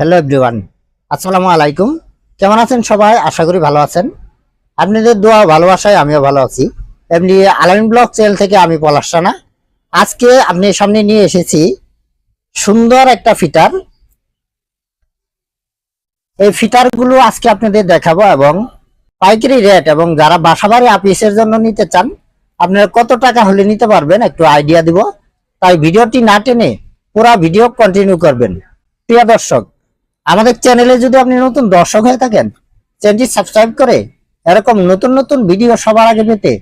Hello everyone আসসালামু আলাইকুম। কেমন আছেন সবাই? আশা করি ভালো আছেন। আপনাদের দোয়া ভালোবাসায় আমিও ভালো আছি। এমনি আলামিন ব্লক চ্যানেল থেকে আমি পলাশ রানা। আজকে আপনি সামনে নিয়ে এসেছি সুন্দর একটা ফিটার। এই ফিটারগুলো আজকে আপনাদের দেখাবো এবং পাইকারি রেট এবং যারা বাসাবাড়ি আপিসের জন্য নিতে চান, আপনারা কত টাকা হলে নিতে পারবেন একটু আইডিয়া দিব। তাই ভিডিওটি না টেনে পুরা ভিডিও কন্টিনিউ করবেন। প্রিয় দর্শক আমাদের চ্যানেলে যদি আপনি নতুন দর্শক হয়ে থাকেন, চ্যানেলটি সাবস্ক্রাইব করে এরকম নতুন নতুন ভিডিও সবার আগে পেতে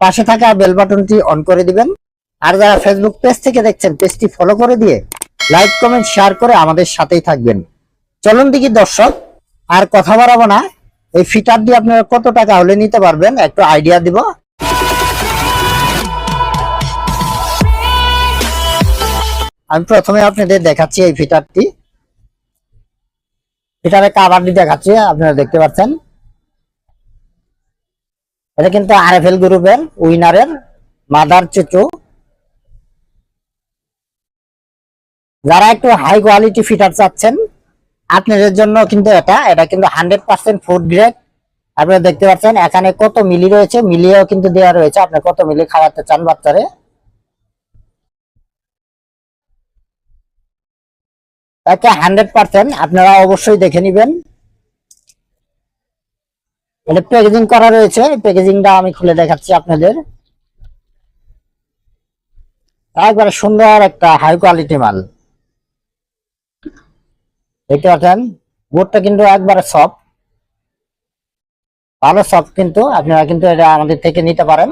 পাশে থাকা বেল বাটনটি অন করে দিবেন। আর যারা ফেসবুক পেজ থেকে দেখছেন পেজটি ফলো করে দিয়ে লাইক কমেন্ট শেয়ার করে আমাদের সাথেই থাকবেন। চলুন দেখি দর্শক, আর কথা বাড়াবো না। এই ফিটার দিয়ে আপনারা কত টাকা হলে নিতে পারবেন, একটু আইডিয়া দিব। আমি প্রথমে আপনাদের দেখাচ্ছি এই ফিটারটি ফিটারের কাভারটি দেখাচ্ছি আপনারা দেখতে পাচ্ছেন। এটা কিন্তু আরএফএল গ্রুপের উইনারের মাদার চুচু। যারা একটু হাই কোয়ালিটি ফিটার চাচ্ছেন, আপনাদের জন্য কিন্তু এটা এটা কিন্তু হান্ড্রেড পার্সেন্ট ফুড গ্রেড আপনারা দেখতে পাচ্ছেন, এখানে কত মিলি রয়েছে, মিলিয়েও কিন্তু দেওয়া রয়েছে। আপনি কত মিলি খাওয়াতে চান বাচ্চারে? একে হান্ড্রেড পার্সেন্ট আপনারা অবশ্যই দেখে নেবেন। এটা প্যাকেজিং করা রয়েছে প্যাকেজিংটা আমি খুলে দেখাচ্ছি আপনাদের। একবারে সুন্দর একটা হাই কোয়ালিটি মাল। দেখতে পাচ্ছেন? বোর্ডটা কিন্তু একবারে সফট ভালো সফট কিন্তু, আপনারা কিন্তু এটা আমাদের থেকে নিতে পারেন।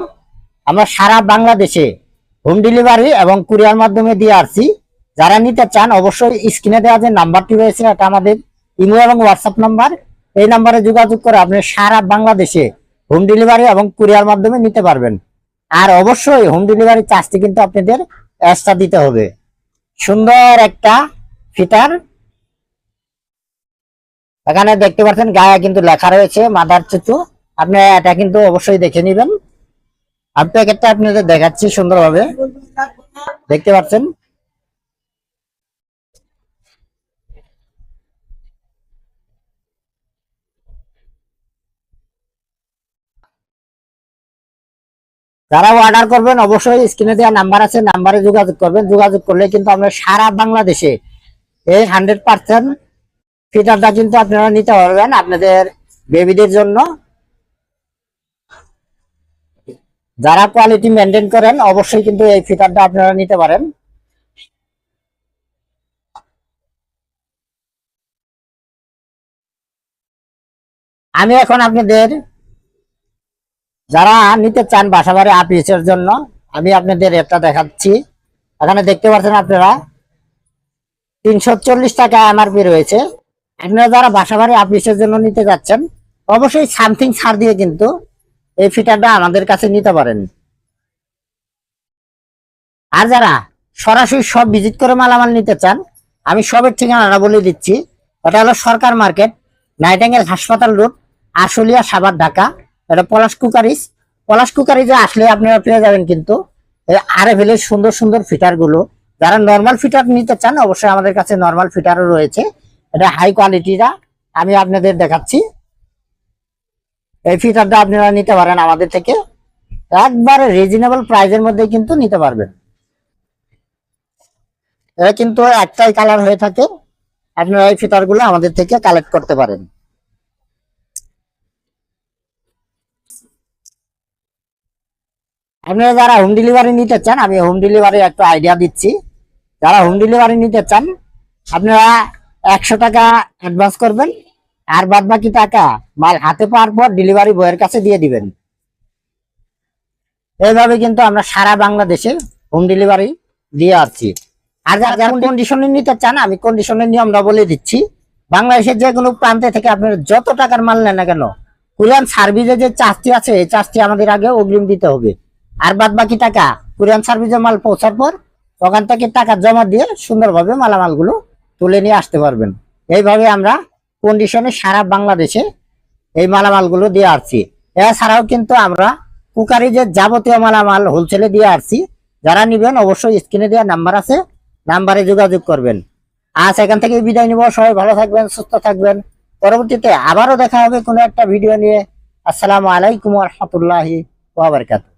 আমরা সারা বাংলাদেশে হোম ডেলিভারি এবং কুরিয়ার মাধ্যমে দিয়ে আসছি। যারা নিতে চান, অবশ্যই স্ক্রিনে দেওয়া যে নাম্বারটি রয়েছে, এটা আমাদের ইমেল এবং হোয়াটসঅ্যাপ নাম্বার। এই নাম্বারে যোগাযোগ করে আপনি সারা বাংলাদেশে হোম ডেলিভারি এবং কুরিয়ার মাধ্যমে নিতে পারবেন। আর অবশ্যই হোম ডেলিভারি চার্জটি কিন্তু আপনাদের এক্সট্রা দিতে হবে। সুন্দর একটা ফিটার। এখানে দেখতে পাচ্ছেন, গায়ে কিন্তু লেখা রয়েছে, মাদার চুচু। আপনি এটা কিন্তু অবশ্যই দেখে নেবেন। আমি প্যাকেটটা আপনাদের দেখাচ্ছি সুন্দরভাবে। দেখতে পাচ্ছেন যারা অর্ডার করবেন, অবশ্যই স্ক্রিনে দেওয়া নাম্বার আছে নাম্বারে যোগাযোগ করবেন। যোগাযোগ করলে কিন্তু আমরা সারা বাংলাদেশে এই হান্ড্রেড পার্সেন্ট ফিটারটা কিন্তু আপনারা নিতে পারবেন আপনাদের বেবিদের জন্য। যারা কোয়ালিটি মেনটেন করেন, অবশ্যই কিন্তু এই ফিটারটা আপনারা নিতে পারেন। আমি এখন আপনাদের যারা নিতে চান বাসাবাড়ি আপিসের জন্য, আমি আপনাদের এটা দেখাচ্ছি। এখানে দেখতে পাচ্ছেন আপনারা, তিনশো চল্লিশ টাকা এমআরপি রয়েছে। আপনারা যারা বাসাবাড়ি আপিসের জন্য নিতে যাচ্ছেন, অবশ্যই সামথিং ছাড় দিয়ে কিন্তু এই ফিটারটা আমাদের কাছে নিতে পারেন। আর যারা সরাসরি সব ভিজিট করে মালামাল নিতে চান, আমি সবের ঠিকানাটা বলে দিচ্ছি। এটা হলো সরকার মার্কেট নাইটাঙ্গেল হাসপাতাল রোড, আশুলিয়া সাবার ঢাকা। এটা পলাশ কুকারিজ। পলাশ কুকারিজে আসলে আপনারা পেয়ে যাবেন কিন্তু আর এর সুন্দর সুন্দর ফিটারগুলো। যারা নর্মাল ফিটার নিতে চান, অবশ্যই আমাদের কাছে নর্মাল ফিটারও রয়েছে। এটা হাই কোয়ালিটিটা আমি আপনাদের দেখাচ্ছি। এই ফিটারটা আপনারা নিতে পারেন আমাদের থেকে। একবারে রিজনেবল প্রাইজের মধ্যে কিন্তু নিতে পারবেন। এটা কিন্তু একটাই কালার হয়ে থাকে। আপনারা এই ফিটারগুলো আমাদের থেকে কালেক্ট করতে পারেন। আপনারা যারা হোম ডেলিভারি নিতে চান, আমি হোম ডেলিভারি একটা আইডিয়া দিচ্ছি। যারা হোম ডেলিভারি নিতে চান, আপনারা একশো টাকা অ্যাডভান্স করবেন, আর বাদ বাকি টাকা মাল হাতে পাওয়ার পর ডেলিভারি বয়ের কাছে দিয়ে দিবেন। এইভাবে কিন্তু আমরা সারা বাংলাদেশে হোম ডেলিভারি দিয়ে আসছি। আর যারা যারা কন্ডিশনে নিতে চান, আমি কন্ডিশনের নিয়মটা বলে দিচ্ছি। বাংলাদেশের যে কোনো প্রান্তে থেকে আপনারা যত টাকার মাল নেন না কেন, কুরিয়ান সার্ভিসে যে চার্জটি আছে, এই চার্জটি আমাদের আগে অগ্রিম দিতে হবে। আর বাদ বাকি টাকা কুরিয়ান সার্ভিসে মাল পৌঁছার পর ওখান থেকে টাকা জমা দিয়ে সুন্দরভাবে মালামালগুলো তুলে নিয়ে আসতে পারবেন। এইভাবে আমরা কন্ডিশনে সারা বাংলাদেশে এই মালামালগুলো দিয়ে আসছি। এছাড়াও কিন্তু আমরা কুকারি যে যাবতীয় মালামাল হোলসেলে দিয়ে আসছি, যারা নিবেন অবশ্যই স্ক্রিনে দেওয়া নাম্বার আছে নাম্বারে যোগাযোগ করবেন। আজ এখান থেকে বিদায় নিব, সবাই ভালো থাকবেন, সুস্থ থাকবেন। পরবর্তীতে আবারও দেখা হবে কোনো একটা ভিডিও নিয়ে। আসসালামু আলাইকুম রহমতুল্লাহি ওয়াবারকাতুহ